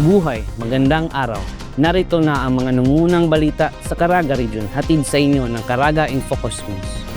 Mabuhay, magandang araw. Narito na ang mga nangunang balita sa Caraga Region hatid sa inyo ng Caraga in Focus News.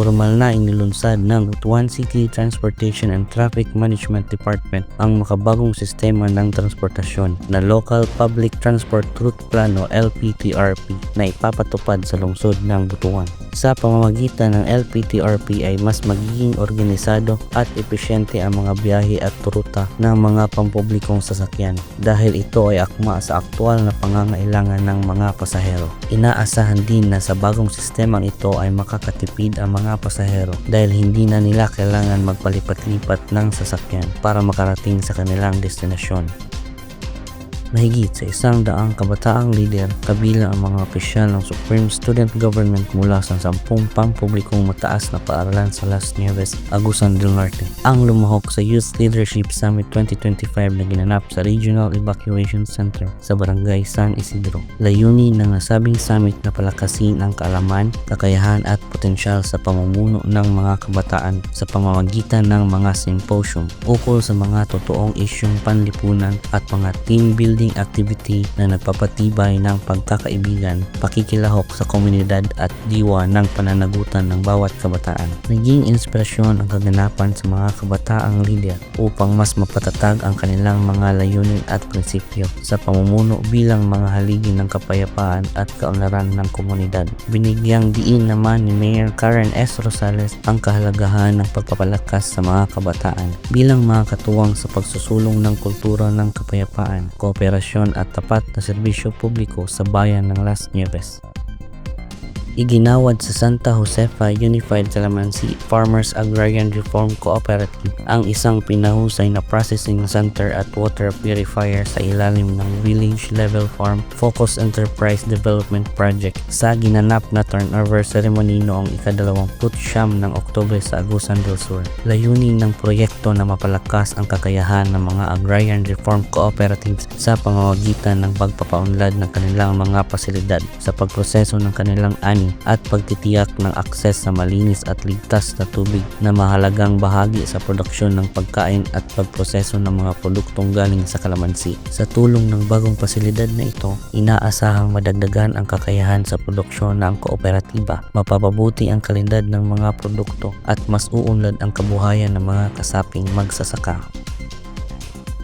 Formal na inilunsad ng Butuan City Transportation and Traffic Management Department ang makabagong sistema ng transportasyon na Local Public Transport Route Plan o LPTRP na ipapatupad sa lungsod ng Butuan. Sa pamamagitan ng LPTRP ay mas magiging organisado at epesyente ang mga biyahe at ruta ng mga pampublikong sasakyan dahil ito ay akma sa aktwal na pangangailangan ng mga pasahero. Inaasahan din na sa bagong sistemang ito ay makakatipid ang mga pasahero dahil hindi na nila kailangan magpalipat-lipat ng sasakyan para makarating sa kanilang destinasyon. Mahigit sa isang daang kabataang lider kabilang ang mga opisyal ng Supreme Student Government mula sa sampung pampublikong mataas na paaralan sa Las Nieves, Agusan del Norte. Ang lumahok sa Youth Leadership Summit 2025 na ginanap sa Regional Evacuation Center sa Barangay San Isidro. Layunin ng nasabing summit na palakasin ang kaalaman, kakayahan at potensyal sa pamumuno ng mga kabataan sa pamamagitan ng mga symposium ukol sa mga totoong isyong panlipunan at mga team building activity na nagpapatibay ng pagkakaibigan, pakikilahok sa komunidad at diwa ng pananagutan ng bawat kabataan. Naging inspirasyon ang kaganapan sa mga kabataang lider upang mas mapatatag ang kanilang mga layunin at prinsipyo sa pamumuno bilang mga haligi ng kapayapaan at kaunlaran ng komunidad. Binigyang diin naman ni Mayor Karen S. Rosales ang kahalagahan ng pagpapalakas sa mga kabataan bilang mga katuwang sa pagsusulong ng kultura ng kapayapaan, kooperasyon at tapat na serbisyo publiko sa bayan ng Las Nieves. Iginawad sa Santa Josefa Unified Calamansi Farmers Agrarian Reform Cooperative ang isang pinahusay na processing center at water purifier sa ilalim ng Village Level Farm Focus Enterprise Development Project sa ginanap na turnover ceremony noong ikadalawamput siyam ng Oktubre sa Agusan del Sur. Layunin ng proyekto na mapalakas ang kakayahan ng mga agrarian reform cooperatives sa pamamagitan ng pagpapaunlad ng kanilang mga pasilidad sa pagproseso ng kanilang ani at pagtitiyak ng akses sa malinis at ligtas na tubig na mahalagang bahagi sa produksyon ng pagkain at pagproseso ng mga produktong galing sa kalamansi. Sa tulong ng bagong pasilidad na ito, inaasahang madagdagan ang kakayahan sa produksyon ng kooperatiba, mapapabuti ang kalidad ng mga produkto at mas uunlad ang kabuhayan ng mga kasaping magsasaka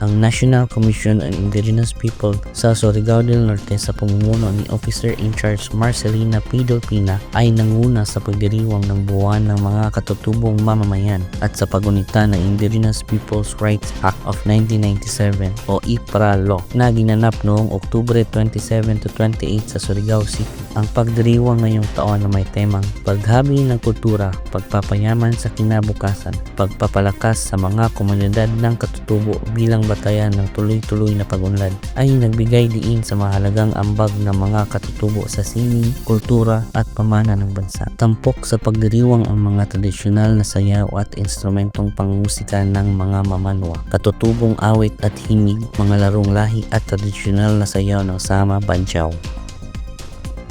ang National Commission on Indigenous People sa Surigao del Norte sa pamumuno ni Officer in Charge Marcelina P. Dolpina ay nanguna sa pagdiriwang ng buwan ng mga katutubong mamamayan at sa pagunita ng Indigenous Peoples' Rights Act of 1997 o IPRA Law na ginanap noong Oktubre 27 to 28 sa Surigao City. Ang pagdiriwang ngayong taon na may temang paghabi ng kultura, pagpapayaman sa kinabukasan, pagpapalakas sa mga komunidad ng katutubo bilang batayan ng tuloy-tuloy na pagunlad ay nagbigay diin sa mahalagang ambag ng mga katutubo sa sining, kultura at pamana ng bansa. Tampok sa pagdiriwang ang mga tradisyonal na sayaw at instrumentong pangmusika ng mga mamanwa, katutubong awit at himig, mga larong lahi at tradisyonal na sayaw ng Sama Banchaw.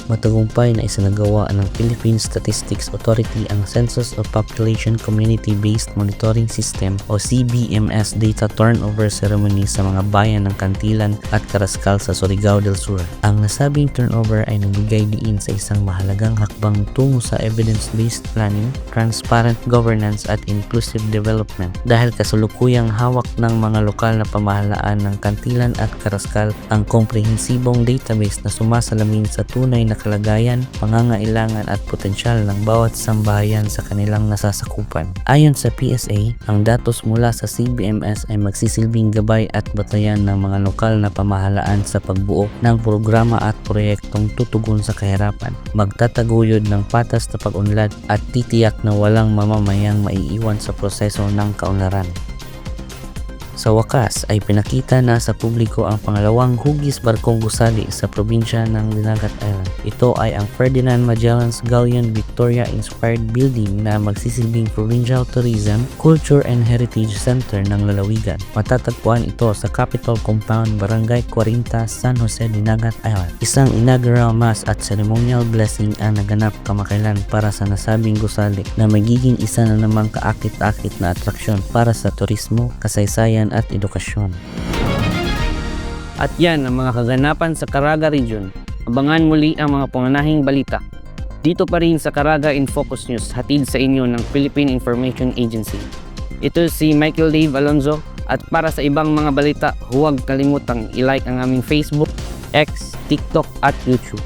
Matagumpay na isinagawa ng Philippine Statistics Authority ang Census of Population Community-Based Monitoring System o CBMS data turnover ceremony sa mga bayan ng Kantilan at Karaskal sa Surigao del Sur. Ang nasabing turnover ay nagbigay diin sa isang mahalagang hakbang tungo sa evidence-based planning, transparent governance at inclusive development dahil kasulukuyang hawak ng mga lokal na pamahalaan ng Kantilan at Karaskal ang komprehensibong database na sumasalamin sa tunay na kalagayan, pangangailangan at potensyal ng bawat sambahayan sa kanilang nasasakupan. Ayon sa PSA, ang datos mula sa CBMS ay magsisilbing gabay at batayan ng mga lokal na pamahalaan sa pagbuo ng programa at proyektong tutugon sa kahirapan, magtataguyod ng patas na pag-unlad at titiyak na walang mamamayang maiiwan sa proseso ng kaunlaran. Sa wakas ay pinakita na sa publiko ang pangalawang hugis barkong gusali sa probinsya ng Dinagat Island. Ito ay ang Ferdinand Magellan's Galleon Victoria Inspired Building na magsisilbing Provincial Tourism, Culture and Heritage Center ng Lalawigan. Matatagpuan ito sa Capitol Compound, Barangay 40, San Jose, Dinagat Island. Isang inaugural mass at ceremonial blessing ang naganap kamakailan para sa nasabing gusali na magiging isa na namang kaakit-akit na atraksyon para sa turismo, kasaysayan kalusugan at edukasyon. At yan ang mga kaganapan sa Caraga Region. Abangan muli ang mga pangunahing balita. Dito pa rin sa Caraga in Focus News, hatid sa inyo ng Philippine Information Agency. Ito si Michael Dave Alonzo at para sa ibang mga balita, huwag kalimutang i-like ang aming Facebook, X, TikTok at YouTube.